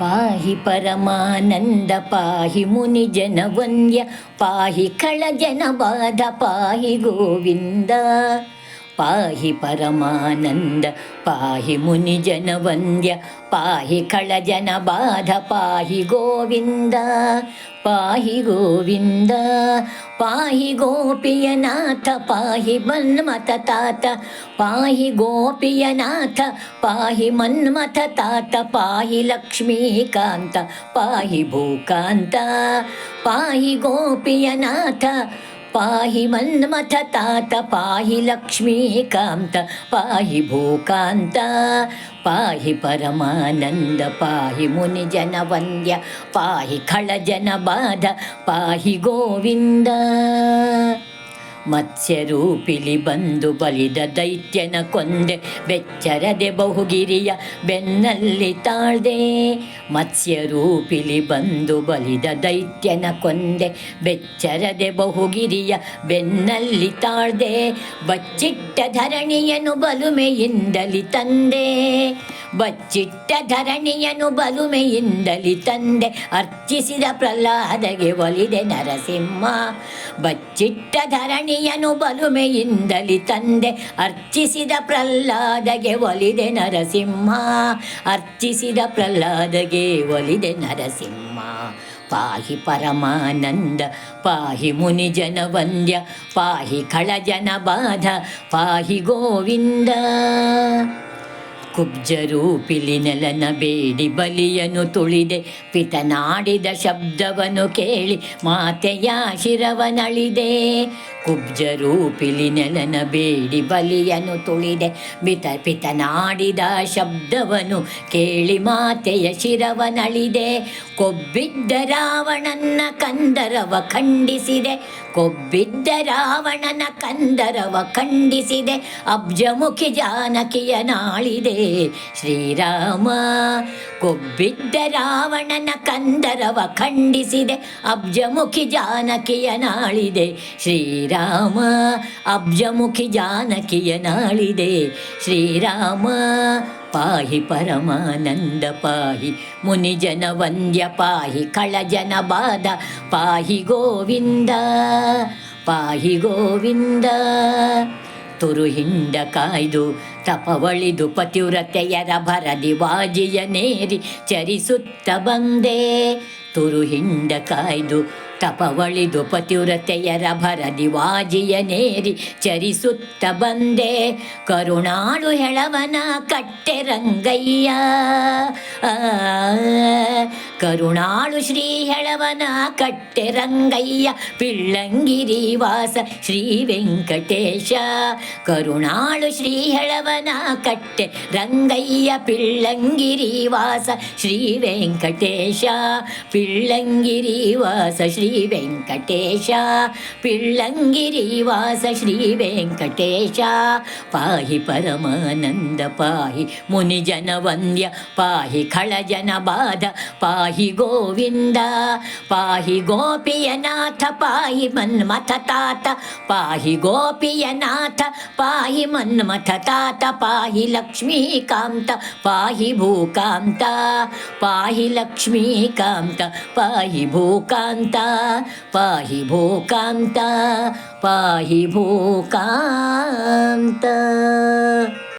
పాహి పరమానంద పాహి ముని జనవన్య పాహి కళ జన బాధ పాహి గోవింద. पाहि परमानन्द पाहि मुनिजनवन्द्य पाहि खलजनबाध पाहि गोविन्द पाहि गोविन्द पाहि गोपीयनाथ पाहि मन्मथ तात पाहि गोपीयनाथ पाहि मन्मथ तात पाहि लक्ष्मीकान्त पाहि भूकान्त पाहि गोपीयनाथ పాహి మన్మథ తాత పాహి లక్ష్మీకాంత పాహి భూకాంత పాహి పరమానంద పాహి ముని జన వంద్య పాహి ఖళ జన బాధ పాహి గోవింద. ಮತ್ಸ್ಯರೂಪಿಲಿ ಬಂದು ಬಲಿದ ದೈತ್ಯನ ಕೊಂದೆ, ಬೆಚ್ಚರದೆ ಬಹುಗಿರಿಯ ಬೆನ್ನಲ್ಲಿ ತಾಳ್ದೆ. ಮತ್ಸ್ಯರೂಪಿಲಿ ಬಂದು ಬಲಿದ ದೈತ್ಯನ ಕೊಂದೆ, ಬೆಚ್ಚರದೆ ಬಹುಗಿರಿಯ ಬೆನ್ನಲ್ಲಿ ತಾಳ್ದೆ. ಬಚ್ಚಿಟ್ಟ ಧರಣಿಯನು ಬಲುಮೆಯಿಂದಲಿ ತಂದೆ. ಬಚ್ಚಿಟ್ಟ ಧರಣಿಯನು ಬಲುಮೆಯಿಂದಲಿ ತಂದೆ ಅರ್ಚಿಸಿದ ಪ್ರಹ್ಲಾದಗೆ ಒಲಿದೆ ನರಸಿಂಹ. ಬಚ್ಚಿಟ್ಟ ಧರಣಿಯನು ಬಲುಮೆಯಿಂದಲಿ ತಂದೆ ಅರ್ಚಿಸಿದ ಪ್ರಹ್ಲಾದಗೆ ಒಲಿದೆ ನರಸಿಂಹ. ಅರ್ಚಿಸಿದ ಪ್ರಹ್ಲಾದಗೆ ಒಲಿದೆ ನರಸಿಂಹ. ಪಾಹಿ ಪರಮಾನಂದ, ಪಾಹಿ ಮುನಿ ಜನ ವಂದ್ಯ ಪಾಹಿ ಖಳಜನ ಬಾಧ, ಪಾಹಿ ಗೋವಿಂದ. ಕುಬ್ಜರೂಪಿಲಿ ನೆಲನ ಬೇಡಿ ಬಲಿಯನು ತುಳಿದೆ. ಪಿತನಾಡಿದ ಶಬ್ದವನು ಕೇಳಿ ಮಾತೆಯ ಶಿರವನಳಿದೆ. ಕುಬ್ಜರೂಪಿಲಿ ನೆಲನ ಬೇಡಿ ಬಲಿಯನು ತುಳಿದೆ. ಪಿತ ಪಿತನಾಡಿದ ಶಬ್ದವನು ಕೇಳಿ ಮಾತೆಯ ಶಿರವನಳಿದೆ. ಕೊಬ್ಬಿದ್ದ ರಾವಣನ ಕಂದರವ ಖಂಡಿಸಿದೆ. ಕೊಬ್ಬಿದ್ದ ರಾವಣನ ಕಂದರವ ಖಂಡಿಸಿದೆ, ಅಬ್ಜಮುಖಿ ಜಾನಕಿಯ ನಾಳಿದೆ. ಶ್ರೀರಾಮ, ಕೊಬ್ಬಿದ್ದ ರಾವಣನ ಕಂದರವ ಖಂಡಿಸಿದೆ, ಅಬ್ಜಮುಖಿ ಜಾನಕಿಯ ನಾಳಿದೆ. ಶ್ರೀರಾಮ, ಅಬ್ಜಮುಖಿ ಜಾನಕಿಯ ನಾಳಿದೆ. ಶ್ರೀರಾಮ ಪಾಹಿ ಪರಮಾನಂದ ಪಾಹಿ ಮುನಿಜನ ವಂದ್ಯ ಪಾಹಿ ಕಳಜನ ಜನ ಬಾಧ ಪಾಹಿ ಗೋವಿಂದ ಪಾಹಿ ಗೋವಿಂದ. ತುರುಹಿಂಡ ಕಾಯ್ದು ತಪವಳಿದು ಪತಿವ್ರತೆಯರ ಭರದಿ ವಾಜಿಯ ನೇರಿ ಚರಿಸುತ್ತ ಬಂದೆ. ತುರುಹಿಂಡ ಕಾಯ್ದು ತಪವಳಿದು ಪತಿವ್ರತೆಯರ ಭರದಿ ವಾಜಿಯ ನೇರಿ ಚರಿಸುತ್ತ ಬಂದೆ. ಕರುಣಾಳು ಹೆಳವನ ಕಟ್ಟೆ ರಂಗಯ್ಯ. കരുണാളു ശ്രീഹളവന കട്ടെറങ്കയ്യ പിള്ളങ്കിരിവാസ ശ്രീ വെങ്കടേശ കരുണാളു ശ്രീഹളവന കട്ടെ രംഗയ്യ പിള്ളങ്കിരിവാസ ശ്രീ വെങ്കടേശ പിള്ളങ്കിരിവാസ ശ്രീ വെങ്കടേശ പിള്ളങ്കിരിവാസ ശ്രീ വെങ്കടേശ പാഹി പരമാനന്ദ പാഹി മുനിജന വന്ദ്യ പാഹി ഖളജന ബാധ പാഹി पाहि गोविन्द पाहि गोपीयनाथ पाहि मन्मथ तात। पाहि गोपीयनाथ पाहि मन्मथ तात। पाहि लक्ष्मीकान्त पाहि भूकान्त। पाहि लक्ष्मीकान्त पाहि भूकान्त। पाहि भूकान्त पाहि भूकान्त। काता